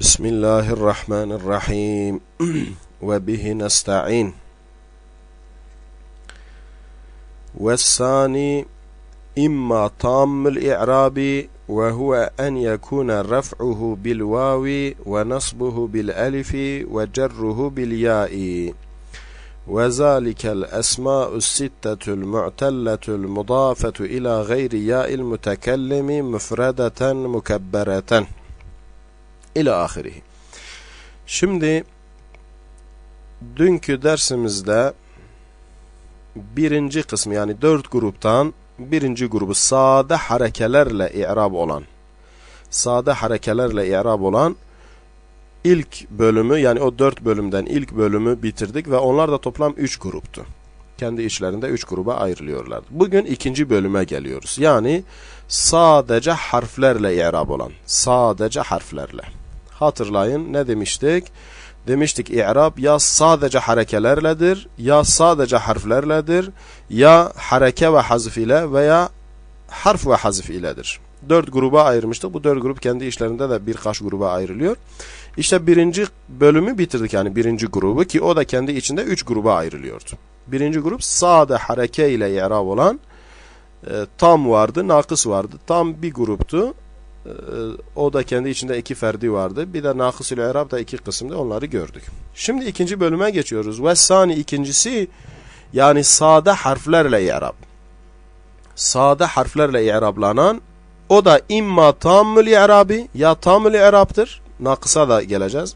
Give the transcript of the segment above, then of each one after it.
بسم الله الرحمن الرحيم. وبه نستعين. والثاني إما تام الإعراب وهو أن يكون رفعه بالواو ونصبه بالألف وجره بالياء. وذلك الأسماء الستة المعتلة المضافة إلى غير ياء المتكلم مفردة مكبرة. İlâ ahirihi. Şimdi dünkü dersimizde birinci kısmı yani dört gruptan birinci grubu sade harekelerle i'rab olan sade harekelerle i'rab olan ilk bölümü yani o dört bölümden ilk bölümü bitirdik ve onlar da toplam üç gruptu. Kendi içlerinde üç gruba ayrılıyorlardı. Bugün ikinci bölüme geliyoruz. Yani sadece harflerle i'rab olan. Sadece harflerle. Hatırlayın ne demiştik? Demiştik i'rab ya sadece harekelerledir, ya sadece harflerledir, ya hareke ve hazf ile veya harf ve hazf iledir. Dört gruba ayırmıştık. Bu dört grup kendi işlerinde de birkaç gruba ayrılıyor. İşte birinci bölümü bitirdik yani birinci grubu ki o da kendi içinde üç gruba ayrılıyordu. Birinci grup sade hareke ile i'rab olan e, tam vardı, nakıs vardı. Tam bir gruptu. Ee, o da kendi içinde iki ferdi vardı. Bir de nakıs-ül irab da iki kısımda onları gördük. Şimdi ikinci bölüme geçiyoruz. Ve sani ikincisi yani sade harflerle i'rab. Sade harflerle i'rablanan o da imma tammül i'rabi ya tammül i'rabdır. Nakısa da geleceğiz.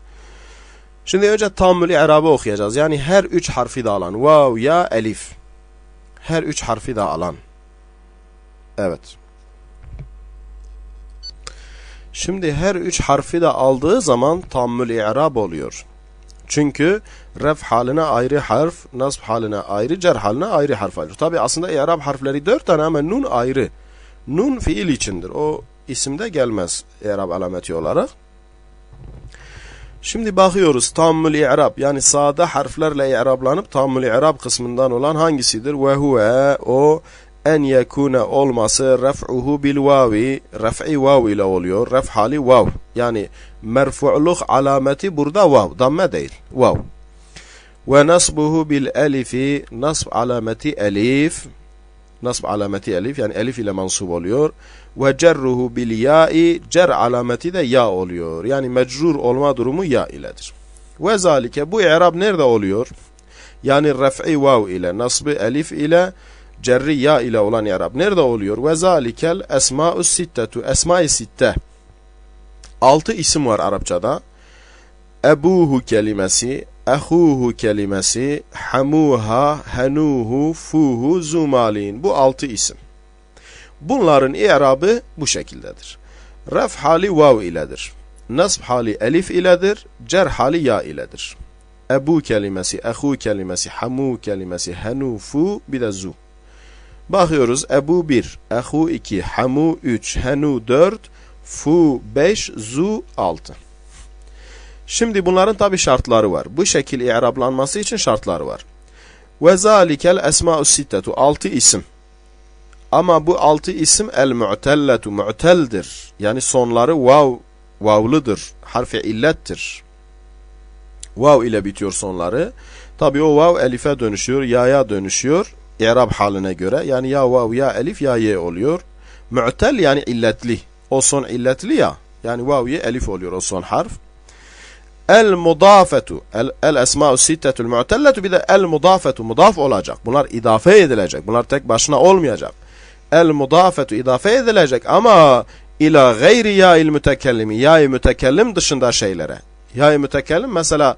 Şimdi önce tammül i'rabı okuyacağız. Yani her üç harfi de alan. Vav, ya, elif. Her üç harfi de alan. Evet. Şimdi her üç harfi de aldığı zaman tammül i'rab oluyor. Çünkü ref haline ayrı harf, nasb haline ayrı, cer haline ayrı harf alıyor. Tabi aslında i'rab harfleri dört tane ama nun ayrı. Nun fiil içindir. O isimde gelmez i'rab alameti olarak. Şimdi bakıyoruz tammül i'rab yani sade harflerle i'rablanıp tammül i'rab kısmından olan hangisidir? Ve huve o en yekune olması ref'uhu bil vavi ref'i vav ile oluyor. Ref hali vav. Yani merfu'luk alameti burada vav. Damme değil. Vav. Ve nasbuhu bil elifi nasb alameti elif. Nasb alameti elif yani elif ile mansub oluyor. Ve cerruhu bil ya'i cer alameti de ya oluyor. Yani mecrur olma durumu ya iledir. Ve zalike bu i'rab nerede oluyor? Yani ref'i vav ile nasbı elif ile cerri ya ile olan i'rab nerede oluyor? Ve zalikel esma'u sittetu esma-i sitte. Altı isim var Arapçada. Ebuhu kelimesi, ehuhu kelimesi, hamuha, henuhu, fuhu, zumalin. Bu altı isim. Bunların i'rabı bu şekildedir. Ref hali vav iledir. Nasb hali elif iledir. Cer hali ya iledir. Ebu kelimesi, ehu kelimesi, hamu kelimesi, henu, fu bir de zu. Bakıyoruz Ebu 1, Ehu 2, Hamu 3, Henu 4, Fu 5, Zu 6. Şimdi bunların tabi şartları var. Bu şekil i'rablanması için şartları var. Ve zalikel esma'u sittetu 6 isim. Ama bu 6 isim el mu'telletu mu'teldir. Yani sonları vav vavlıdır. Harfi illettir. Vav ile bitiyor sonları. Tabi o vav elife dönüşüyor, yaya dönüşüyor i'rab haline göre yani ya vav ya elif ya ye oluyor. Mu'tel yani illetli. O son illetli ya. Yani vav ye elif oluyor o son harf. El mudafetu el, el esma'u sittetul mu'telletu bir de el mudafetu mudaf olacak. Bunlar idafe edilecek. Bunlar tek başına olmayacak. El mudafetu idafe edilecek ama ila gayri ya'il mütekellimi ya'il mütekellim dışında şeylere. Ya'il mütekellim mesela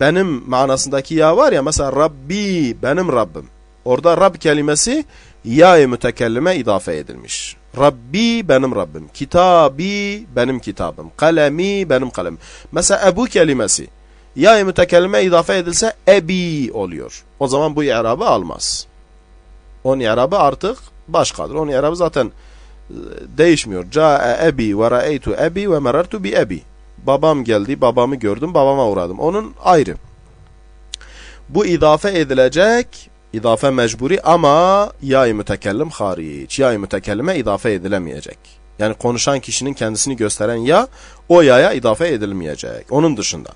benim manasındaki ya var ya mesela Rabbi benim Rabbim. Orada Rab kelimesi ya-i mütekellime idafe edilmiş. Rabbi benim Rabbim. Kitabi benim kitabım. Kalemi benim kalemim. Mesela Ebu kelimesi ya-i mütekellime idafe edilse ebi oluyor. O zaman bu i'rabı almaz. Onun i'rabı artık başkadır. Onun i'rabı zaten e, değişmiyor. Ca'e ebi ve ra'eytu ebi ve merartu bi ebi. Babam geldi, babamı gördüm, babama uğradım. Onun ayrı. Bu idafe edilecek İdafe mecburi ama ya-i mütekellim hariç. Ya-i mütekellime idafe edilemeyecek. Yani konuşan kişinin kendisini gösteren ya o yaya idafe edilmeyecek. Onun dışında.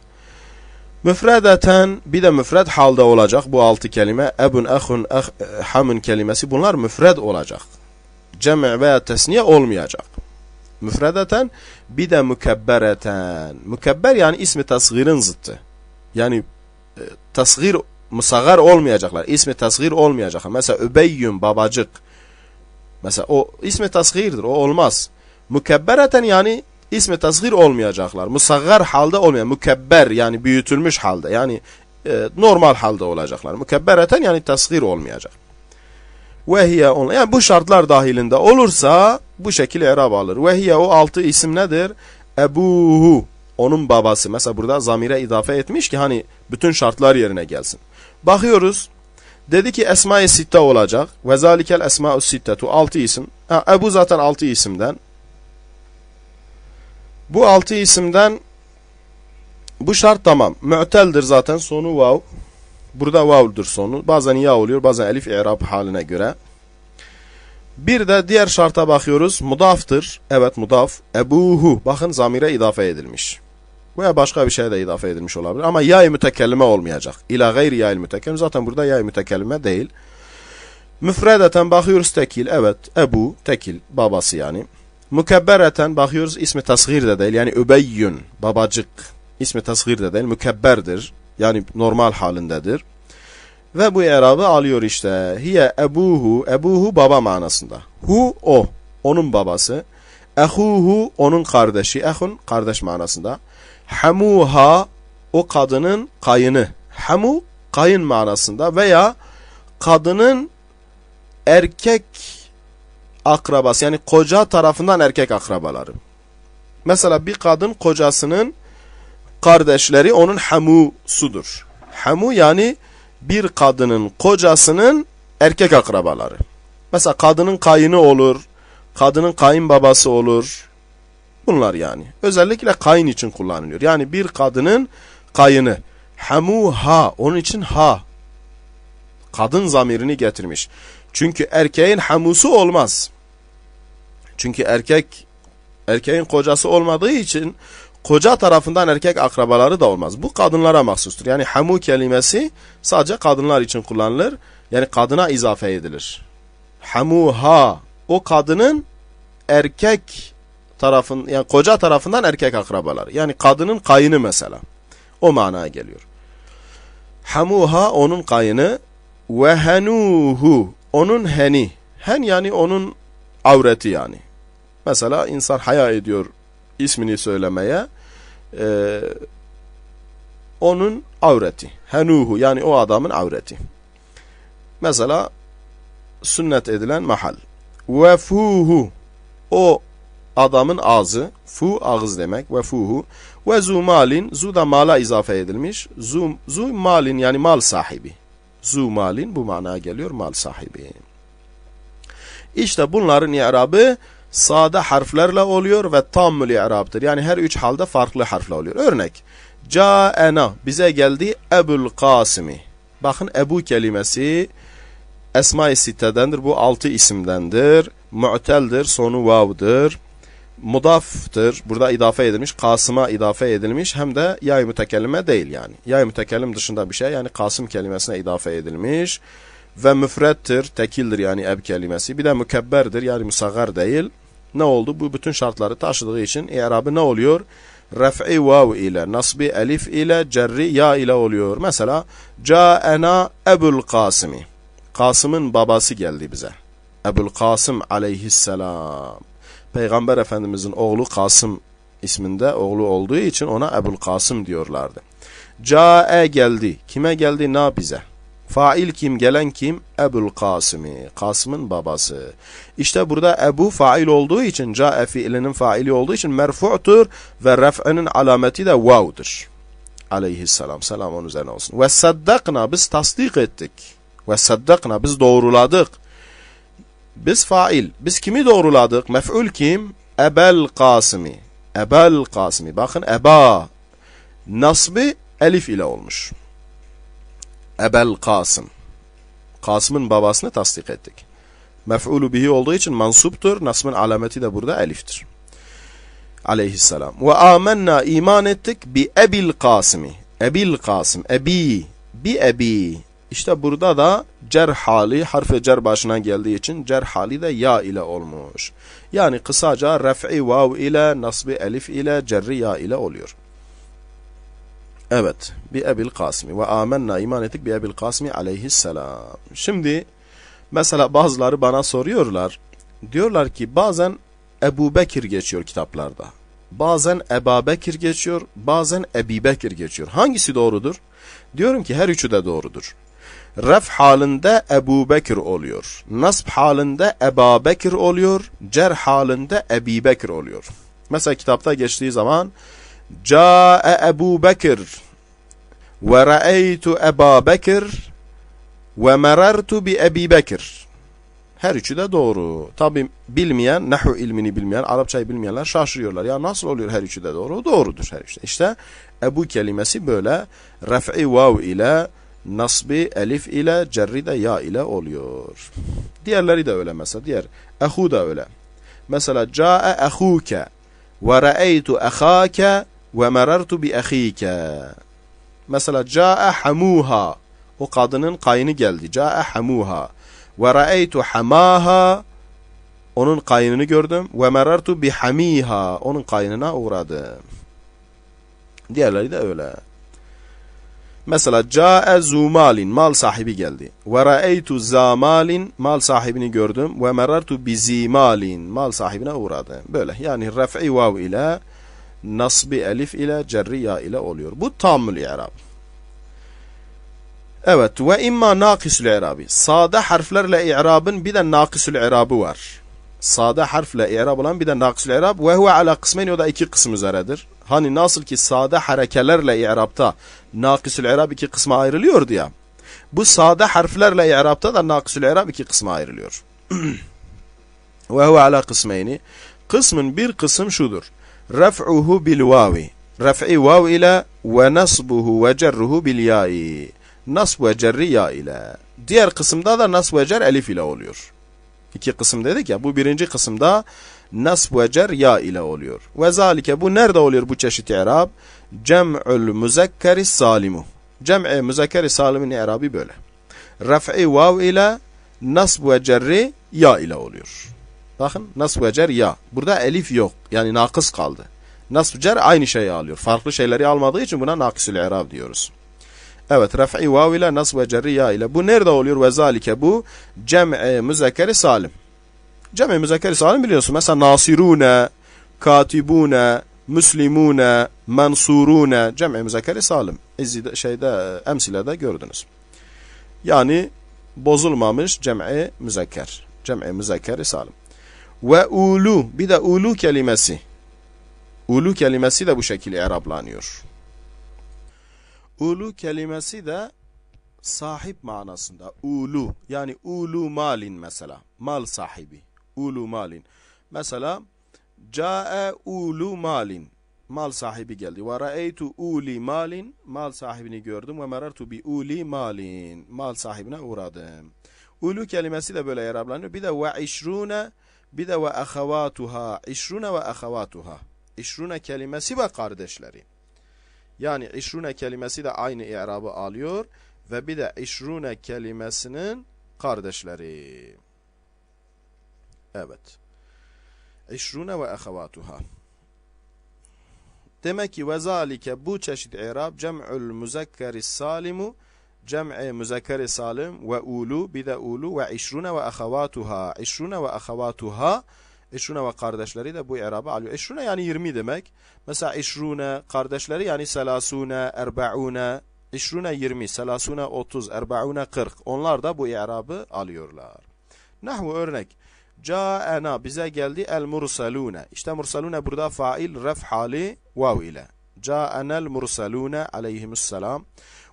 Müfredeten bir de müfred halde olacak bu altı kelime. Ebun, ehun, eh, hamun kelimesi bunlar müfred olacak. Cem' veya tesniye olmayacak. Müfredeten bir de mükebbereten. Mükebber yani ismi tasgirin zıttı. Yani e, tasgir, musagar olmayacaklar. İsmi tasgir olmayacaklar. Mesela Übeyyün babacık. Mesela o ismi tasgirdir. O olmaz. Mükebbereten yani ismi tasgir olmayacaklar. Musaggar halde olmayan. Mükebber yani büyütülmüş halde. Yani e, normal halde olacaklar. Mükebbereten yani tasgir olmayacak. Vehiye on. Yani bu şartlar dahilinde olursa bu şekilde erab alır. Vehiye o altı isim nedir? Ebuhu. Onun babası. Mesela burada zamire idafe etmiş ki hani bütün şartlar yerine gelsin. Bakıyoruz. Dedi ki Esma-i Sitte olacak. Ve zalikel Esma-u Sittetu. Altı isim. Ha, Ebu zaten altı isimden. Bu altı isimden bu şart tamam. Mü'teldir zaten sonu vav. Burada vav'dur sonu. Bazen ya oluyor bazen elif i'rab haline göre. Bir de diğer şarta bakıyoruz. Mudaftır. Evet mudaf. Ebuhu. Bakın zamire idafe edilmiş. Veya başka bir şeye de idafe edilmiş olabilir. Ama yay mütekellime olmayacak. İla gayri yay mütekellime. Zaten burada yay mütekellime değil. Müfredeten bakıyoruz tekil. Evet. Ebu. Tekil. Babası yani. Mükebbereten bakıyoruz ismi tasgir de değil. Yani übeyyün. Babacık. İsmi tasgir de değil. Mükebberdir. Yani normal halindedir. Ve bu erabı alıyor işte. Hiye ebuhu. Ebuhu baba manasında. Hu o. Onun babası. Ehuhu onun kardeşi. Ehun kardeş manasında. Hamuha o kadının kayını. Hamu kayın manasında veya kadının erkek akrabası yani koca tarafından erkek akrabaları. Mesela bir kadın kocasının kardeşleri onun hamusudur. Hamu yani bir kadının kocasının erkek akrabaları. Mesela kadının kayını olur, kadının kayınbabası olur. Bunlar yani. Özellikle kayın için kullanılıyor. Yani bir kadının kayını. Hamu ha. Onun için ha. Kadın zamirini getirmiş. Çünkü erkeğin hamusu olmaz. Çünkü erkek erkeğin kocası olmadığı için koca tarafından erkek akrabaları da olmaz. Bu kadınlara mahsustur. Yani hamu kelimesi sadece kadınlar için kullanılır. Yani kadına izafe edilir. Hamuha o kadının erkek tarafın yani koca tarafından erkek akrabaları. Yani kadının kayını mesela. O manaya geliyor. Hamuha onun kayını ve henuhu onun heni. Hen yani onun avreti yani. Mesela insan haya ediyor ismini söylemeye. E, onun avreti. Henuhu yani o adamın avreti. Mesela sünnet edilen mahal. Vefuhu o adamın ağzı. Fu ağız demek. Vefuhu. Ve zu malin. Zu da mala izafe edilmiş. Zu, zu malin yani mal sahibi. Zu malin bu manaya geliyor mal sahibi. İşte bunların i'rabı sade harflerle oluyor ve tammül i'rabdır. Yani her üç halde farklı harfle oluyor. Örnek. Ca'ena bize geldi Ebul Kasimi. Bakın Ebu kelimesi Esma-i Sitte'dendir. Bu altı isimdendir. Mu'teldir. Sonu vav'dır. Mudaftır. Burada idafe edilmiş. Kasım'a idafe edilmiş. Hem de yay mütekellime değil yani. Yay mütekellim dışında bir şey. Yani Kasım kelimesine idafe edilmiş. Ve müfrettir. Tekildir yani eb kelimesi. Bir de mükebberdir. Yani musagar değil. Ne oldu? Bu bütün şartları taşıdığı için i'rabı ne oluyor? Ref'i vav ile, nasbi elif ile, cerri ya ile oluyor. Mesela Ca'ena Ebul Kasimi. Kasım'ın babası geldi bize. Ebul Kasım aleyhisselam. Peygamber Efendimizin oğlu Kasım isminde oğlu olduğu için ona Ebul Kasım diyorlardı. Ca'e geldi. Kime geldi? Na bize. Fail kim? Gelen kim? Ebul Kasimi. Kasım'ın babası. İşte burada Ebu fail olduğu için, Ca'e fiilinin faili olduğu için merfu'tur ve ref'inin alameti de vav'dır. Aleyhisselam. Selam onun üzerine olsun. Ve saddakna biz tasdik ettik. Ve saddakna biz doğruladık. Biz fail. Biz kimi doğruladık? Mef'ul kim? Ebel Kasimi. Ebel Kasimi. Bakın eba. Nasbi elif ile olmuş. Ebel Kasım. Kasım'ın babasını tasdik ettik. Mef'ulu bihi olduğu için mansuptur. Nasbın alameti de burada eliftir. Aleyhisselam. Ve amennâ iman ettik bi ebil kasimi. Ebil kasım. Ebi. Bi ebi. İşte burada da cer hali harfi cer başına geldiği için cer hali de ya ile olmuş. Yani kısaca ref'i vav ile nasbi elif ile cerri ya ile oluyor. Evet. Bi ebil kasmi ve amennâ iman ettik bi ebil kasmi aleyhisselam. Şimdi mesela bazıları bana soruyorlar. Diyorlar ki bazen Ebu Bekir geçiyor kitaplarda. Bazen Eba Bekir geçiyor, bazen Ebi Bekir geçiyor. Hangisi doğrudur? Diyorum ki her üçü de doğrudur. Ref halinde Ebu Bekir oluyor. Nasb halinde Eba Bekir oluyor. Cer halinde Ebi Bekir oluyor. Mesela kitapta geçtiği zaman Câe Ebu Bekir ve ra'eytu Eba Bekir ve merartu bi Ebi Bekir. Her üçü de doğru. Tabi bilmeyen, nahu ilmini bilmeyen, Arapçayı bilmeyenler şaşırıyorlar. Ya nasıl oluyor her üçü de doğru? Doğrudur her üçü. İşte Ebu kelimesi böyle ref'i vav ile nasbi elif ile cerri de ya ile oluyor. Diğerleri de öyle mesela. Diğer ehu da öyle. Mesela ca'e ehuke ve ra'eytu ehake ve merartu bi ehike. Mesela ca'e hamuha. O kadının kayını geldi. Ca'e hamuha. Ve ra'eytu hamaha. Onun kayınını gördüm. Ve merartu bi hamiha. Onun kayınına uğradım. Diğerleri de öyle. Mesela ca'e zumalin mal sahibi geldi. Ve ra'eytu zamalin mal sahibini gördüm. Ve merartu bi zimalin mal sahibine uğradım. Böyle yani ref'i vav ile nasbi elif ile cerri ya ile oluyor. Bu tammül i'rab. Evet ve imma nakisül i'rabi. Sade harflerle i'rabın bir de nakisül i'rabı var. Sade harfle i'rab olan bir de nakisül i'rab ve huve ala kısmeyn o da iki kısım üzeredir. Hani nasıl ki sade harekelerle i'rabta nakisül i'rab iki kısma ayrılıyordu ya. Bu sade harflerle i'rabta da nakisül i'rab iki kısma ayrılıyor. ve huve ala kısmeyni. Kısmın bir kısım şudur. Ref'uhu bil vavi. Ref'i vav ile ve nasbuhu ve cerruhu bil ya'i. Nasb ve cerri ya ile. Diğer kısımda da nasb ve cer elif ile oluyor. İki kısım dedik ya. Bu birinci kısımda nasb ve cer ya ile oluyor. Ve zalike bu nerede oluyor bu çeşit i'rab? Cem'ül müzekkeri salimu. Cem'i müzekkeri salimin i'rabi böyle. Ref'i vav ile nasb ve cerri ya ile oluyor. Bakın nasb ve cer ya. Burada elif yok. Yani nakıs kaldı. Nasb cer aynı şeyi alıyor. Farklı şeyleri almadığı için buna nakisül i'rab diyoruz. Evet ref'i vav ile nasb ve cerri ya ile. Bu nerede oluyor? Ve zalike bu cem'i müzekkeri salim. Cem'i müzekkeri salim biliyorsun. Mesela nasirune, katibune, müslimune, mansurune cem'i müzekkeri salim. İzzide, şeyde, emsilede gördünüz. Yani bozulmamış cem'i müzekker. Cem'i müzekkeri salim. Ve ulu bir de ulu kelimesi. Ulu kelimesi de bu şekilde erablanıyor. Ulu kelimesi de sahip manasında. Ulu yani ulu malin mesela. Mal sahibi. Ulu malin. Mesela Ca'e ulu malin. Mal sahibi geldi. Ve ra'eytu uli malin. Mal sahibini gördüm. Ve merartu bi uli malin. Mal sahibine uğradım. Ulu kelimesi de böyle yarablanıyor. Bir de ve işrune bir de ve ahavatuha. İşrune ve ahavatuha. İşrune kelimesi ve kardeşleri. Yani işrune kelimesi de aynı i'rabı alıyor ve bir de işrune kelimesinin kardeşleri. Evet. İşrune ve ahavatuha. Demek ki ve zalike bu çeşit i'rab cem'ül müzekkeri salimu cem'i müzekkeri salim ve ulu bir ulu ve işrune ve ahavatuha. İşrune ve ahavatuha İşrune ve kardeşleri de bu i'rabı alıyor. İşrune yani 20 demek. Mesela işrune kardeşleri yani selasune, erbaune, işrune 20, selasune 30, erbaune 40. Onlar da bu i'rabı alıyorlar. Nahvu örnek. Ca'ena bize geldi el mursalune. İşte mursalune burada fail ref hali vav ile. Ca'enel mursalune aleyhimusselam.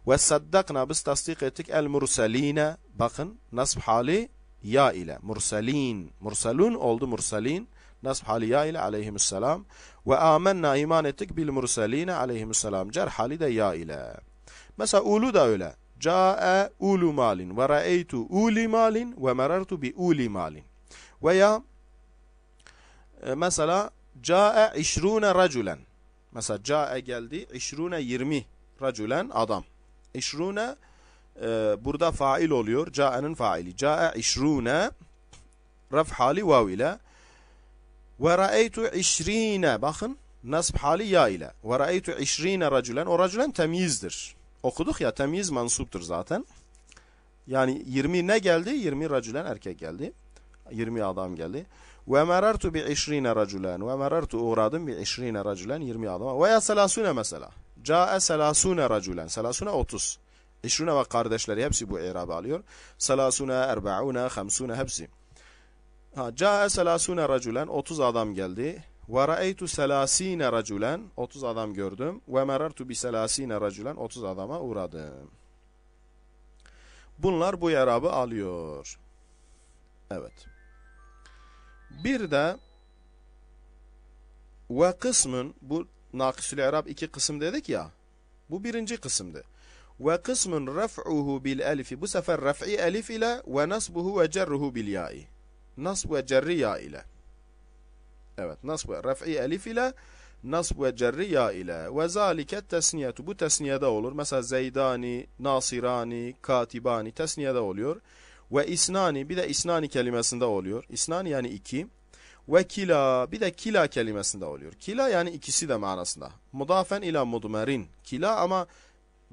Ve saddakna biz tasdik ettik el mursaline. Bakın nasb hali ya ile mursalin mursalun oldu mursalin nasb hali ya ile aleyhisselam ve amennâ iman ettik bil mursaline aleyhisselam cer hali de ya ile mesela ulu da öyle Ca'e ulu malin ve ra'eytu uli malin ve merartu bi uli malin. Veya e, mesela Ca'e işrune raculen. Mesela Ca'e geldi. İşrune 20 raculen adam. İşrune e, burada fail oluyor. Ca'e'nin faili. Ca'e işrune raf hali vav ile. Ve ra'eytu işrine. Bakın nasb hali ya ile. Ve ra'eytu işrine raculen. O raculen temyizdir. Okuduk ya temyiz mansuptur zaten. Yani 20 ne geldi? 20 raculen erkek geldi. 20 adam geldi. Ve merartu bi 20 raculen. Ve merartu uğradım bi 20 raculen 20 adam. Veya selasune mesela. Ca'e selasune raculen. Selasune 30. 20 ve kardeşleri hepsi bu irabı alıyor. Selasune, erbaune, hamsune hepsi. Ha, Ca'e selasune raculen. 30 adam geldi. Ve ra'eytu selasine raculen. 30 adam gördüm. Ve merartu bi selasine raculen. 30 adama uğradım. Bunlar bu irabı alıyor. Evet. Bir de ve kısmın bu nakisül irab iki kısım dedik ya. Bu birinci kısımdı. Ve kısmın ref'uhu bil elifi. Bu sefer ref'i elif ile ve nasbuhu ve cerruhu bil ya'i. Nasb ve cerri ya ile. Evet, nasb ve ref'i elif ile nasb ve cerri ya ile. Ve zalike tesniyetu. Bu tesniyede olur. Mesela zeydani, nasirani, katibani tesniyede oluyor. Ve isnani bir de isnani kelimesinde oluyor. İsnani yani iki. Ve kila bir de kila kelimesinde oluyor. Kila yani ikisi de manasında. Mudafen ila mudmerin. Kila ama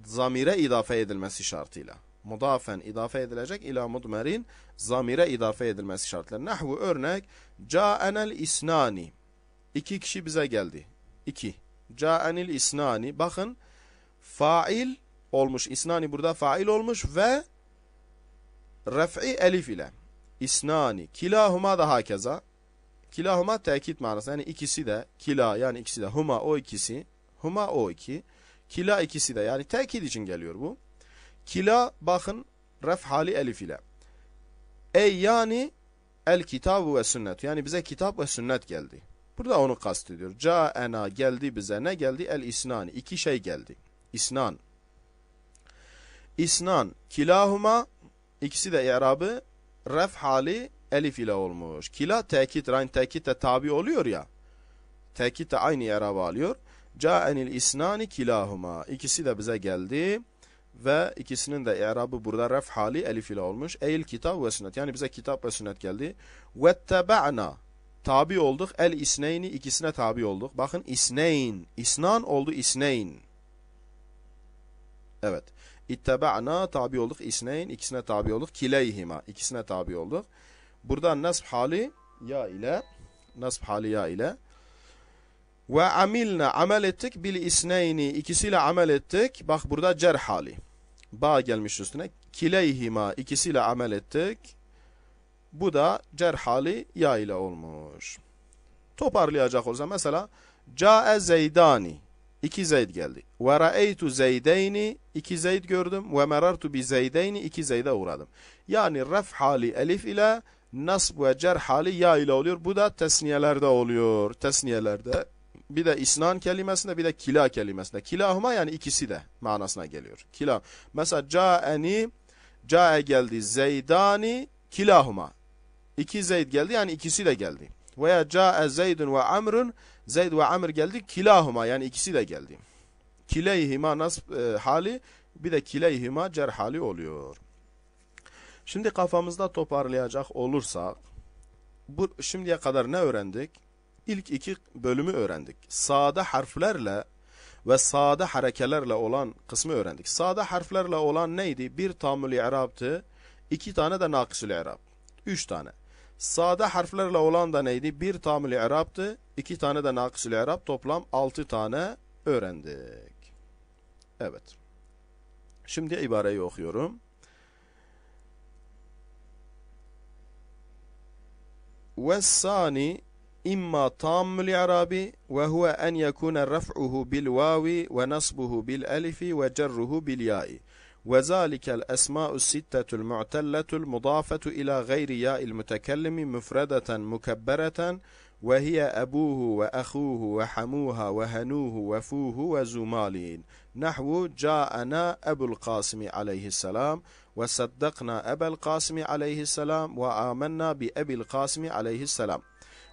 zamire idafe edilmesi şartıyla. Mudafen idafe edilecek ila mudmerin zamire idafe edilmesi şartıyla. Nahvu örnek Ca'enel isnani. İki kişi bize geldi. İki. Ca'enil isnani. Bakın fail olmuş. İsnani burada fail olmuş ve ref'i elif ile. İsnani. Kilahuma da hakeza. Kilahuma tekit manası. Yani ikisi de kila yani ikisi de huma o ikisi. Huma o iki. Kila ikisi de yani tekit için geliyor bu. Kila bakın ref hali elif ile. Ey yani el kitabu ve sünnet. Yani bize kitap ve sünnet geldi. Burada onu kastediyor. Ca'ena geldi bize. Ne geldi? El isnani. İki şey geldi. İsnan. İsnan. Kilahuma ikisi de i'rabı ref hali elif ile olmuş. Kila tekit, rain tekit de tabi oluyor ya. Tekit de aynı i'rabı alıyor. Ca'enil isnani kilahuma. İkisi de bize geldi. Ve ikisinin de i'rabı burada ref hali elif ile olmuş. Eil kitap ve sünnet. Yani bize kitap ve sünnet geldi. Ve tebe'na. Tabi olduk. El isneyni ikisine tabi olduk. Bakın isneyn. İsnan oldu isneyn. Evet. İttebe'na tabi olduk. İsneyn ikisine tabi olduk. Kileyhima ikisine tabi olduk. Burada nasb hali ya ile nasb hali ya ile ve amilna amel ettik bil isneyni ikisiyle amel ettik. Bak burada cer hali. Ba gelmiş üstüne. Kileyhima ikisiyle amel ettik. Bu da cer hali ya ile olmuş. Toparlayacak olsa mesela Ca'e zeydani iki zeyd geldi. Ve ra'eytu zeydeyni iki zeyd gördüm. Ve merartu bi zeydeyni iki zeyde uğradım. Yani ref hali elif ile nasb ve cer hali ya ile oluyor. Bu da tesniyelerde oluyor. Tesniyelerde bir de isnan kelimesinde bir de kila kelimesinde. Kilahuma yani ikisi de manasına geliyor. Kila. Mesela ca'eni ca'e geldi zeydani kilahuma. İki zeyd geldi yani ikisi de geldi. Veya ca'e zeydun ve amrun zeyd ve amr geldi kilahuma yani ikisi de geldi. Kileyhima nasb e, hali bir de kileyhima cer hali oluyor. Şimdi kafamızda toparlayacak olursak bu şimdiye kadar ne öğrendik? İlk iki bölümü öğrendik. Sade harflerle ve sade harekelerle olan kısmı öğrendik. Sade harflerle olan neydi? Bir tamül i'rabtı, iki tane de nakisül i'rab. Üç tane. Sade harflerle olan da neydi? Bir tamül i'rabtı, iki tane de nakisül i'rab. Toplam altı tane öğrendik. Evet. Şimdi ibareyi okuyorum. والثاني إما تام الإعراب وهو أن يكون رفعه بالواو ونصبه بالألف وجره بالياء وذلك الأسماء الستة المعتلة المضافة إلى غير ياء المتكلم مفردة مكبرة وهي أبوه وأخوه وحموها وهنوه وفوه وزمال نحو جاءنا أبو القاسم عليه السلام وصدقنا أبا القاسم عليه السلام وآمنا بأبي القاسم عليه السلام.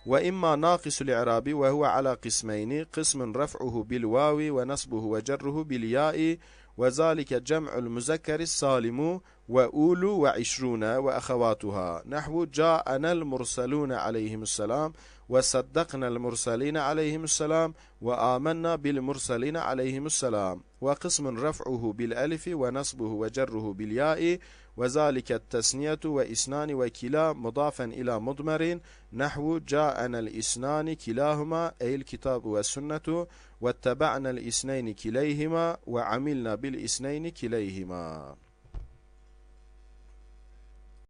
وإما ناقص الإعراب وهو على قسمين قسم رفعه بالواو ونصبه وجره بالياء وذلك جمع المذكر السالم وأولو وعشرون وأخواتها. نحو جاءنا المرسلون عليهم السلام وصدقنا المرسلين عليهم السلام وآمنا بالمرسلين عليهم السلام. وقسم رفعه بالألف ونصبه وجره بالياء وذلك التسنية وإسنان وكلا مضافا إلى مضمر نحو جاءنا الإسنان كلاهما أي الكتاب والسنة واتبعنا الإسنين كليهما وعملنا بالإسنين كليهما.